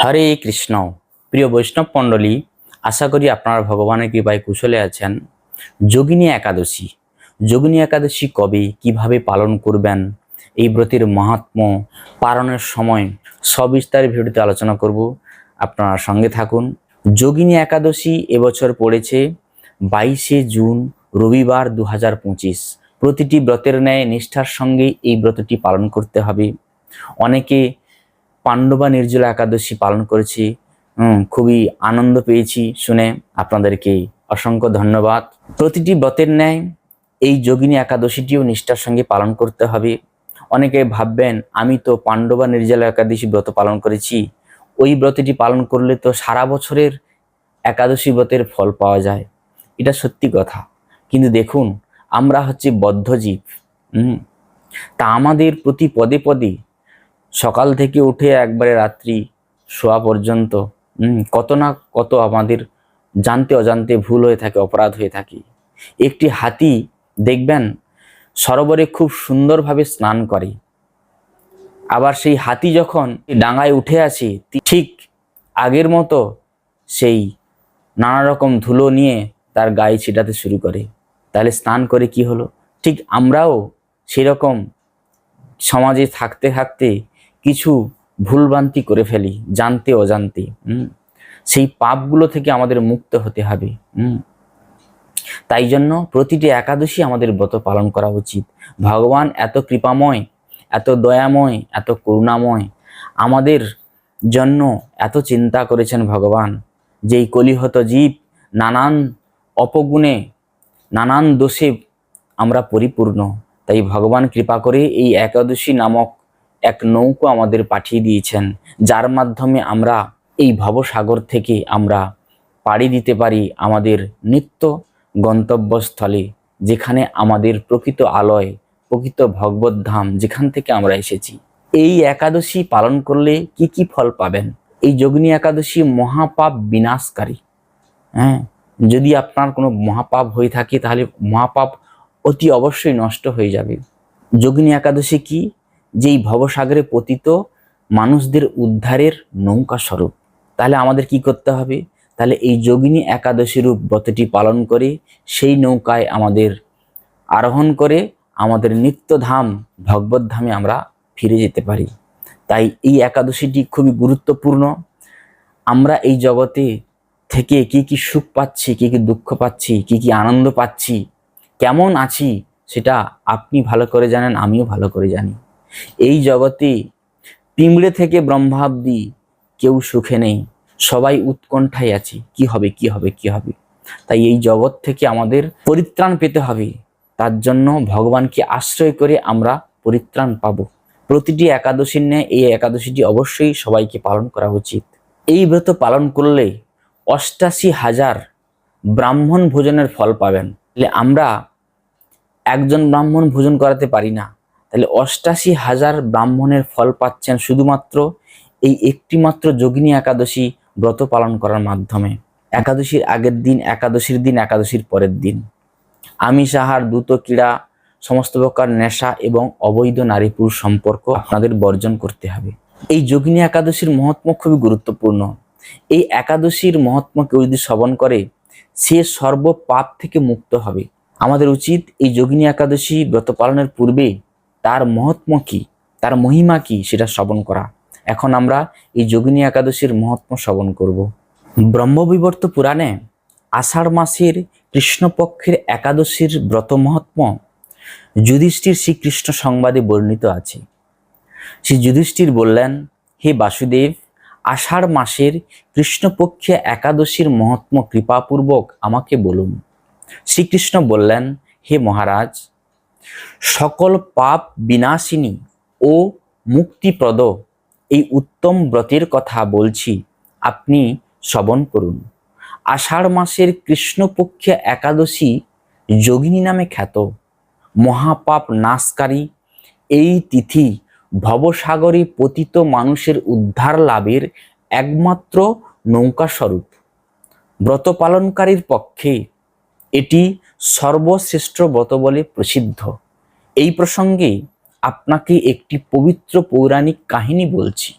হরে কৃষ্ণ। প্রিয় বৈষ্ণব মণ্ডলী, আশা করি আপনারা ভগবানের কৃপায় কুশলে আছেন। যোগিনী একাদশী যোগিনী একাদশী কবে, কীভাবে পালন করবেন, এই ব্রতের মাহাত্ম পালনের সময় সবিস্তারে ভিডিওতে আলোচনা করব। আপনারা সঙ্গে থাকুন। যোগিনী একাদশী এবছর পড়েছে বাইশে জুন, রবিবার দু হাজার পঁচিশ। প্রতিটি ব্রতের ন্যায় নিষ্ঠার সঙ্গে এই ব্রতটি পালন করতে হবে। অনেকে পাণ্ডবা নির্জলা একাদশী পালন করেছি। খুবই আনন্দ পেয়েছি শুনে আপনাদেরকে অসংখ্য ধন্যবাদ। প্রতিটি ব্রতের ন্যায় এই যোগিনী একাদশীটিও নিষ্ঠার সঙ্গে পালন করতে হবে। অনেকে ভাববেন, আমি তো পাণ্ডবা নির্জলা একাদশী ব্রত পালন করেছি। ওই ব্রতটি পালন করলে তো সারা বছরের একাদশী ব্রতের ফল পাওয়া যায়। এটা সত্যি কথা। কিন্তু দেখুন, আমরা হচ্ছে বদ্ধজীব। হুম, তা আমাদের প্রতি পদে পদে সকাল থেকে উঠে একবারে রাত্রি শোয়া পর্যন্ত কত না কত আমাদের জানতে অজান্তে ভুল হয়ে থাকে, অপরাধ হয়ে থাকে। একটি হাতি, দেখবেন, সরোবরে খুব সুন্দরভাবে স্নান করে। আবার সেই হাতি যখন ডাঙায় উঠে আসে ঠিক আগের মতো সেই নানা রকম ধুলো নিয়ে তার গায়ে ছিটাতে শুরু করে। তাহলে স্নান করে কি হলো? ঠিক আমরাও সেরকম সমাজে থাকতে থাকতে কিছু ভুলভ্রান্তি করে ফেলি, জানতে অজান্তে। সেই পাপগুলো থেকে আমাদের মুক্ত হতে হবে। তাই জন্য প্রতিটি একাদশী আমাদের ব্রত পালন করা উচিত ভগবান এত কৃপাময়, এত দয়াময়, এত করুণাময়, আমাদের জন্য এত চিন্তা করেছেন ভগবান যেই কলিহত জীব নানান অপগুণে, নানান দোষে আমরা পরিপূর্ণ তাই ভগবান কৃপা করে এই একাদশী নামক এক নৌকো আমাদের পাঠিয়ে দিয়েছেন, যার মাধ্যমে আমরা এই ভবসাগর থেকে আমরা পাড়ি দিতে পারি আমাদের নিত্য গন্তব্যস্থলে, যেখানে আমাদের প্রকৃত আলয়, প্রকৃত ভগবত ধাম, যেখান থেকে আমরা এসেছি। এই একাদশী পালন করলে কি কি ফল পাবেন? এই যোগিনী একাদশী মহাপাপ বিনাশকারী। হ্যাঁ যদি আপনার কোনো মহাপাপ হয়ে থাকে তাহলে মহাপাপ অতি অবশ্যই নষ্ট হয়ে যাবে। যোগিনী একাদশী কি? যেই ভবসাগরে পতিত মানুষদের উদ্ধারের নৌকা স্বরূপ, তাহলে আমাদের কি করতে হবে? তাহলে এই যোগিনী একাদশী রূপ ব্রতটি পালন করে সেই নৌকায় আমাদের আরোহণ করে আমাদের নিত্যধাম ভগবত ধামে আমরা ফিরে যেতে পারি। তাই এই একাদশীটি খুবই গুরুত্বপূর্ণ। আমরা এই জগতে থেকে কি কি সুখ পাচ্ছি, কি কি দুঃখ পাচ্ছি, কি কি আনন্দ পাচ্ছি, কেমন আছি, সেটা আপনি ভালো করে জানেন, আমিও ভালো করে জানি। এই জগতে পিঁমড়ে থেকে ব্রহ্মাব্দি কেউ সুখে নেই। সবাই উৎকণ্ঠায় আছে। কি হবে কি হবে কি হবে? তাই এই জগৎ থেকে আমাদের পরিত্রাণ পেতে হবে। তার জন্য ভগবানকে আশ্রয় করে আমরা পরিত্রাণ পাব। প্রতিটি একাদশীর ন্যায় এই একাদশীটি অবশ্যই সবাইকে পালন করা উচিত। এই ব্রত পালন করলে অষ্টাশি হাজার ব্রাহ্মণ ভোজনের ফল পাবেন। আমরা একজন ব্রাহ্মণ ভোজন করাতে পারি না। তাহলে অষ্টাশি হাজার ব্রাহ্মণের ফল পাচ্ছেন শুধুমাত্র এই একটিমাত্র যোগিনী একাদশী ব্রত পালন করার মাধ্যমে। একাদশীর আগের দিন, একাদশীর দিন, একাদশীর পরের দিন। আমিষ আহার, দ্রুত ক্রীড়া, সমস্ত প্রকার নেশা এবং অবৈধ নারী পুরুষ সম্পর্ক আপনাদের বর্জন করতে হবে। এই যোগিনী একাদশীর মহাত্ম খুবই গুরুত্বপূর্ণ। এই একাদশীর মহাত্ম কেউ যদি শ্রবণ করে, সে সর্ব পাপ থেকে মুক্ত হবে। আমাদের উচিত এই যোগিনী একাদশী ব্রত পালনের পূর্বে তার মহাত্ম কি? তার মহিমা কি? সেটা শ্রবণ করা। এখন আমরা এই যোগিনী একাদশীর মহাত্ম শ্রবণ করব। ব্রহ্মবিবর্ত পুরাণে আষাঢ় মাসের কৃষ্ণপক্ষের একাদশীর ব্রত মহাত্ম যুধিষ্ঠির শ্রীকৃষ্ণ সংবাদে বর্ণিত আছে। শ্রী যুধিষ্ঠির বললেন, হে বাসুদেব, আষাঢ় মাসের কৃষ্ণপক্ষে একাদশীর মহাত্ম কৃপাপূর্বক আমাকে বলুন। শ্রীকৃষ্ণ বললেন, হে মহারাজ সকল পাপ বিনাশিনী ও মুক্তিপ্রদ, এই উত্তম ব্রতের কথা বলছি, আপনি শ্রবণ করুন। আষাঢ় মাসের কৃষ্ণপক্ষে একাদশী যোগিনী নামে খ্যাত, মহাপাপ নাশকারী, এই তিথি ভবসাগরে পতিত মানুষের উদ্ধার লাভের একমাত্র নৌকা স্বরূপ ব্রত পালনকারীর পক্ষে এটি সর্বশ্রেষ্ঠ ব্রত বলে প্রসিদ্ধ। এই প্রসঙ্গে আপনাকে একটি পবিত্র পৌরাণিক কাহিনী বলছি।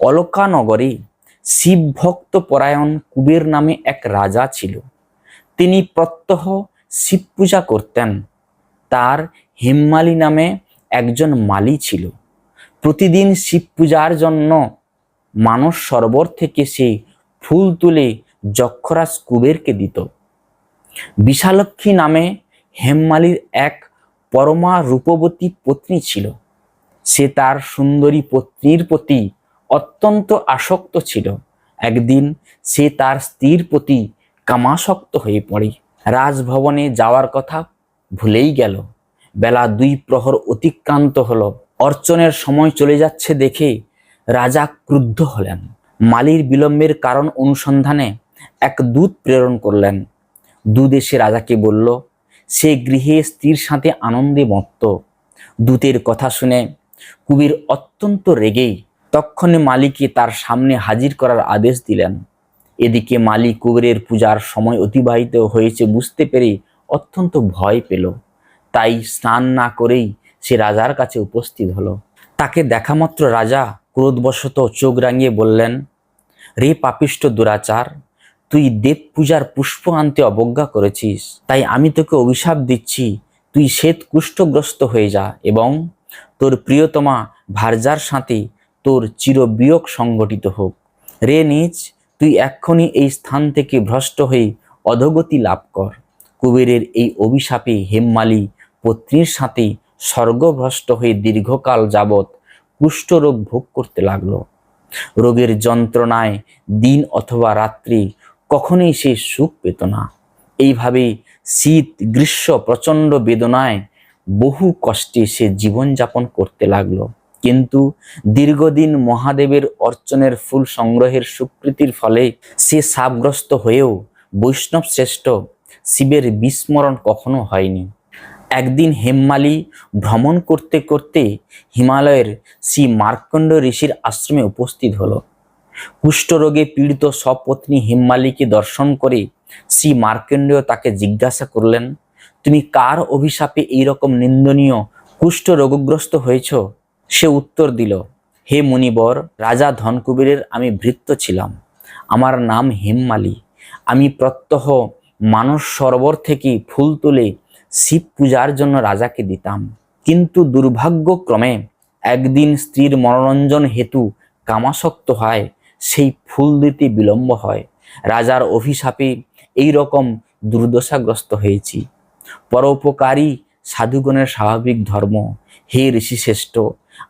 অলকানগরে শিব ভক্ত পরায়ণ কুবের নামে এক রাজা ছিল। তিনি প্রত্যহ শিব পূজা করতেন। তার হেম্মালি নামে একজন মালি ছিল। প্রতিদিন শিব পূজার জন্য মানস সরোবর থেকে সে ফুল তুলে যক্ষরাজ কুবেরকে দিত। বিশালক্ষী নামে হেমমালির এক পরমা রূপবতী পত্নী ছিল। সে তার সুন্দরী পত্নীর প্রতি অত্যন্ত আসক্ত ছিল। একদিন সে তার স্ত্রীর প্রতি কামাসক্ত হয়ে পড়ে। রাজভবনে যাওয়ার কথা ভুলেই গেল। বেলা দুই প্রহর অতিক্রান্ত হলো। অর্চনের সময় চলে যাচ্ছে দেখে রাজা ক্রুদ্ধ হলেন। মালির বিলম্বের কারণ অনুসন্ধানে এক দূত প্রেরণ করলেন। এসে রাজাকে বলল, সে গৃহে স্ত্রীর সাথে আনন্দে মত্ত। দূতের কথা শুনে কুবির অত্যন্ত রেগেই তক্ষণে মালিকে তার সামনে হাজির করার আদেশ দিলেন। এদিকে মালি কুবেরের পূজার সময় অতিবাহিত হয়েছে বুঝতে পেরে অত্যন্ত ভয় পেল। তাই স্নান না করেই সে রাজার কাছে উপস্থিত হলো। তাকে দেখামাত্র রাজা ক্রোধবশত চোখ রাঙিয়ে বললেন, রে পাপিষ্ট দুরাচার তুই দেব পূজার পুষ্প আনতে অবজ্ঞা করেছিস। তাই আমি তোকে অভিশাপ দিচ্ছি। তুই শ্বেত কুষ্ঠগ্রস্ত হয়ে যা এবং তোর প্রিয়তমা ভার্যার সাথে তোর চিরবিয়োগ সংগঠিত হোক। রে নিজ তুই এক্ষুনি এই স্থান থেকে ভ্রষ্ট হয়ে অধগতি লাভ কর। কুবেরের এই অভিশাপে হেমমালি পত্নীর সাথে স্বর্গভ্রষ্ট হয়ে দীর্ঘকাল যাবৎ কুষ্ঠরোগ ভোগ করতে লাগল। রোগের যন্ত্রণায় দিন অথবা রাত্রি কখনোই সে সুখ পেত না। এইভাবেই শীত, গ্রীষ্ম, প্রচণ্ড বেদনায় বহু কষ্টে সে জীবনযাপন করতে লাগল। কিন্তু দীর্ঘদিন মহাদেবের অর্চনের ফুল সংগ্রহের স্বীকৃতির ফলে সে সাপগ্রস্ত হয়েও বৈষ্ণব শ্রেষ্ঠ শিবের বিস্মরণ কখনো হয়নি। একদিন হেমমালি ভ্রমণ করতে করতে হিমালয়ের শ্রী মার্কণ্ড ঋষির আশ্রমে উপস্থিত হলো। কুষ্ঠরোগে পীড়িত সপত্নী হেমমালিকে দর্শন করে শ্রী মার্কণ্ডেয় তাকে জিজ্ঞাসা করলেন, তুমি কার অভিশাপে এইরকম নিন্দনীয় কুষ্ঠ রোগগ্রস্ত হয়েছ? সে উত্তর দিল, হে মুনিবর, রাজা ধনকুবেরের আমি ভৃত্য ছিলাম। আমার নাম হেমমালি। আমি প্রত্যহ মানস সরোবর থেকে ফুল তুলে শিব পূজার জন্য রাজাকে দিতাম। কিন্তু দুর্ভাগ্যক্রমে একদিন স্ত্রীর মনোরঞ্জন হেতু কামাসক্ত হয়। সেই ফুল দিতে বিলম্ব হয়। রাজার অভিশাপে এই রকম দুর্দশাগ্রস্ত হয়েছি। পরোপকারী সাধুগণের স্বাভাবিক ধর্ম, হে ঋষিশ্রেষ্ঠ,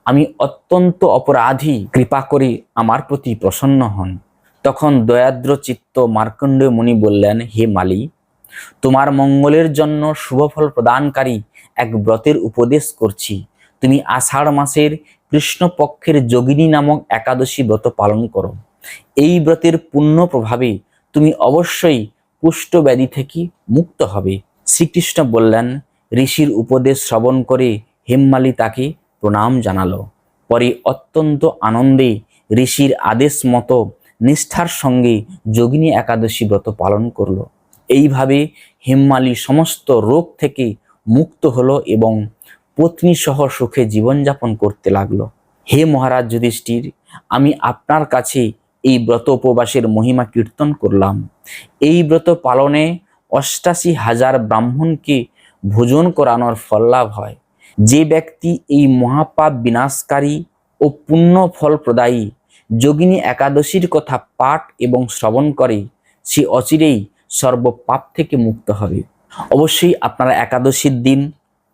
আমি অত্যন্ত অপরাধী, কৃপা করে আমার প্রতি প্রসন্ন হন। তখন দয়াদ্র চিত্ত মার্কণ্ডেয় মুনি বললেন, হে মালি, তোমার মঙ্গলের জন্য শুভফল প্রদানকারী এক ব্রতের উপদেশ করছি। তুমি আষাঢ় মাসের কৃষ্ণপক্ষের যোগিনী নামক একাদশী ব্রত পালন করো। এই ব্রতের পুণ্য প্রভাবে তুমি অবশ্যই কুষ্ঠ ব্যাধি থেকে মুক্ত হবে। শ্রীকৃষ্ণ বললেন, ঋষির উপদেশ শ্রবণ করে হেমমালি তাকে প্রণাম জানালো। পরে অত্যন্ত আনন্দে ঋষির আদেশ মতো নিষ্ঠার সঙ্গে যোগিনী একাদশী ব্রত পালন করল। এইভাবে হেমমালি সমস্ত রোগ থেকে মুক্ত হলো এবং পত্নী সহ সুখে জীবনযাপন করতে লাগল। হে মহারাজ যুধিষ্ঠির, আমি আপনার কাছে এই ব্রত উপবাসের মহিমা কীর্তন করলাম। এই ব্রত পালনে অষ্টাশি হাজার ব্রাহ্মণকে ভোজন করানোর ফল লাভ হয়। যে ব্যক্তি এই মহাপাপ বিনাশকারী ও পুণ্য ফল প্রদায়ী যোগিনী একাদশীর কথা পাঠ এবং শ্রবণ করে, সে অচিরেই সর্বপাপ থেকে মুক্ত হবে। অবশ্যই আপনারা একাদশীর দিন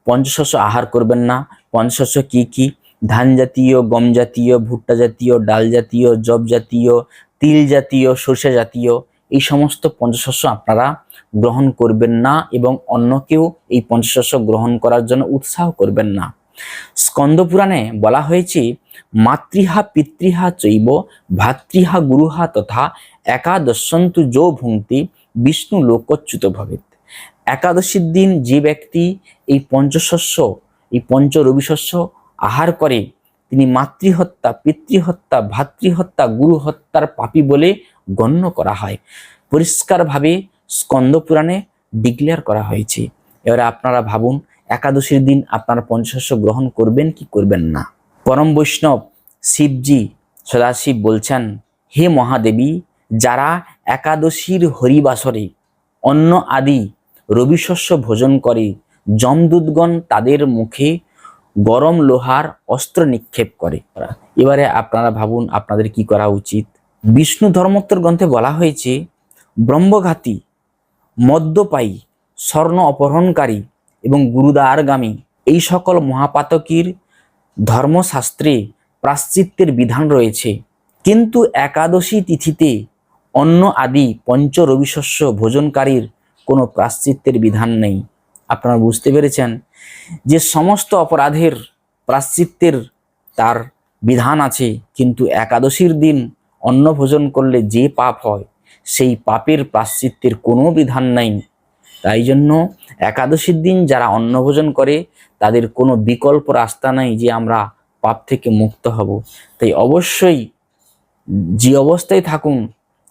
পঞ্চশস্য আহার করবেন না। পঞ্চশস্য কি কি? ধান জাতীয়, গম জাতীয়, ভুট্টা জাতীয়, ডাল জাতীয় জব জাতীয়, তিল জাতীয়, সর্ষে জাতীয় এই সমস্ত পঞ্চশস্য আপনারা গ্রহণ করবেন না এবং অন্যকেও এই পঞ্চশস্য গ্রহণ করার জন্য উৎসাহ করবেন না। স্কন্দ পুরাণে বলা হয়েছে, মাতৃহা পিতৃহা চৈব, ভাতৃহা গুরুহা তথা একাদশন্তু যো ভুঙ্ক্তি বিষ্ণু লোকচ্যুত ভবেত। একাদশীর দিন যে ব্যক্তি এই পঞ্চশস্য, এই পঞ্চ রবিশস্য আহার করে, তিনি মাতৃহত্যা, পিতৃহত্যা, ভাতৃহত্যা গুরু হত্যার পাপী বলে গণ্য করা হয়। পরিষ্কারভাবে স্কন্দ পুরাণে ডিক্লেয়ার করা হয়েছে। এবারে আপনারা ভাবুন, একাদশীর দিন আপনারা পঞ্চশস্য গ্রহণ করবেন কি করবেন না? পরম বৈষ্ণব শিবজি সদাশিব বলছেন, হে মহাদেবী, যারা একাদশীর হরিবাসরে অন্ন আদি রবিশস্য ভোজন করে, যমদূতগণ তাদের মুখে গরম লোহার অস্ত্র নিক্ষেপ করে। এবারে আপনারা ভাবুন, আপনাদের কি করা উচিত? বিষ্ণু ধর্মোত্তর গ্রন্থে বলা হয়েছে, ব্রহ্মঘাতী, মদ্যপায়ী, স্বর্ণ অপহরণকারী এবং গুরুদারগামী এই সকল মহাপাতকীর ধর্মশাস্ত্রে প্রাশ্চিত্যের বিধান রয়েছে। কিন্তু একাদশী তিথিতে অন্ন আদি পঞ্চ রবিশস্য ভোজনকারীর কোনো প্রাশ্চিত্যের বিধান নেই। আপনারা বুঝতে পেরেছেন যে সমস্ত অপরাধের প্রাশ্চিত্যের তার বিধান আছে, কিন্তু একাদশীর দিন অন্ন ভোজন করলে যে পাপ হয়, সেই পাপের প্রাশ্চিত্যের কোনো বিধান নেই। তাই জন্য একাদশীর দিন যারা অন্নভোজন করে, তাদের কোনো বিকল্প রাস্তা নেই যে আমরা পাপ থেকে মুক্ত হব। তাই অবশ্যই যে অবস্থায় থাকুন,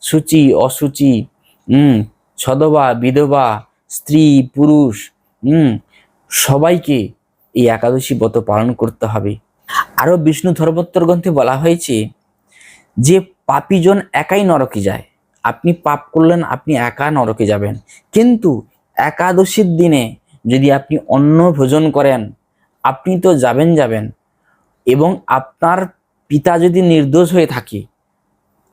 সূচি, অসুচি সধবা বিধবা, স্ত্রী, পুরুষ, হুম, সবাইকে এই একাদশী ব্রত পালন করতে হবে। আরও বিষ্ণু ধর্মোত্তর গ্রন্থে বলা হয়েছে, যে পাপীজন একাই নরকে যায়, আপনি পাপ করলেন, আপনি একা নরকে যাবেন। কিন্তু একাদশীর দিনে যদি আপনি অন্ন ভোজন করেন, আপনি তো যাবেন যাবেন, এবং আপনার পিতা যদি নির্দোষ হয়ে থাকে,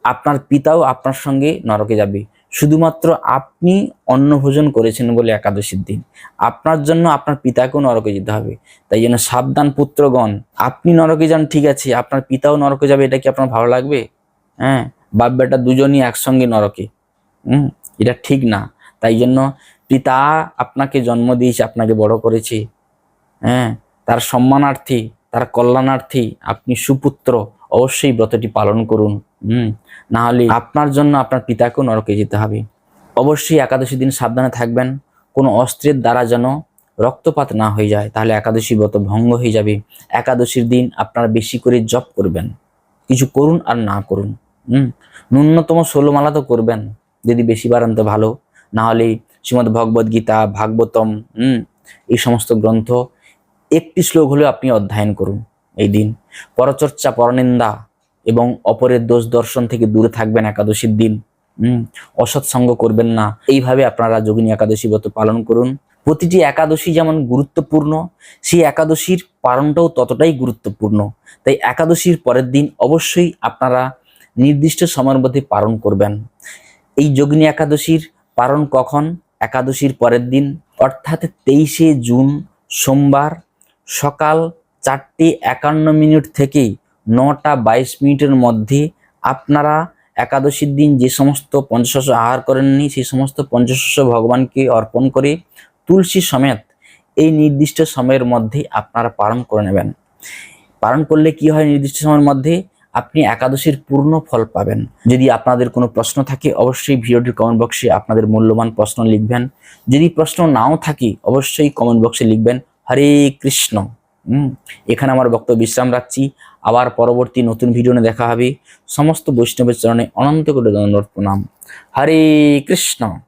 আপনার পিতাও আপনার সঙ্গে নরকে যাবে। শুধুমাত্র আপনি অন্ন ভোজন করেছেন বলে একাদশীর দিন। আপনার জন্য আপনার পিতাকেও নরকে যেতে হবে। তাই জন্য সাবধান পুত্রগণ, আপনি নরকে যান, ঠিক আছে। আপনার পিতাও নরকে যাবে, এটা কি আপনার ভালো লাগবে? হ্যাঁ বাপ বেটা দুজনই একসঙ্গে নরকে। হুম, এটা ঠিক না। তাই জন্য পিতা আপনাকে জন্ম দিয়েছে, আপনাকে বড় করেছে। হ্যাঁ তার সম্মানার্থী, তার কল্যাণার্থী, আপনি সুপুত্র, অবশ্যই ব্রতটি পালন করুন। হুম না হলে আপনার জন্য আপনার পিতাকেও নরকে যেতে হবে। অবশ্যই একাদশী দিন সাবধানে থাকবেন। কোনো অস্ত্রের দ্বারা যেন রক্তপাত না হয়ে যায়, তাহলে একাদশী ব্রত ভঙ্গ হয়ে যাবে। একাদশীর দিন আপনারা বেশি করে জপ করবেন। কিছু করুন আর না করুন। হুম, ন্যূনতম ষোলো মালা তো করবেন, যদি বেশি বাড়ান তো ভালো। না হলে শ্রীমদ্ ভগবদ গীতা, ভাগবতম, হুম, এই সমস্ত গ্রন্থ একটি শ্লোক হলেও আপনি অধ্যয়ন করুন এই দিন। পরচর্চা, পরনিন্দা এবং অপরের দোষ দর্শন থেকে দূরে থাকবেন একাদশীর দিন। হুম অসৎসঙ্গ করবেন না। এইভাবে আপনারা যোগিনী একাদশী ব্রত পালন করুন। প্রতিটি একাদশী যেমন গুরুত্বপূর্ণ, সেই একাদশীর পালনটাও ততটাই গুরুত্বপূর্ণ। তাই একাদশীর পরের দিন অবশ্যই আপনারা নির্দিষ্ট সময়ের মধ্যে পালন করবেন। এই যোগিনী একাদশীর পালন কখন? একাদশীর পরের দিন, অর্থাৎ তেইশে জুন সোমবার সকাল চারটে একান্ন মিনিট থেকে নটা বাইশ মিনিটের মধ্যে আপনারা একাদশীর দিন যে সমস্ত পঞ্চশস্য আহার করেননি সেই সমস্ত পঞ্চশস্য ভগবানকে অর্পণ করে তুলসী সমেত এই নির্দিষ্ট সময়ের মধ্যে আপনারা পালন করে নেবেন। পালন করলে কি হয় নির্দিষ্ট সময়ের মধ্যে? আপনি একাদশীর পূর্ণ ফল পাবেন। যদি আপনাদের কোনো প্রশ্ন থাকে, অবশ্যই ভিডিওটির কমেন্ট বক্সে আপনাদের মূল্যবান প্রশ্ন লিখবেন। যদি প্রশ্ন নাও থাকে, অবশ্যই কমেন্ট বক্সে লিখবেন, হরে কৃষ্ণ। এখানে আমার বক্তব্য বিশ্রাম রাখছি। আবার পরবর্তী নতুন ভিডিও দেখা হবে। সমস্ত বৈষ্ণবের চরণে অনন্ত করে দণ্ডবত প্রণাম। হরে কৃষ্ণ।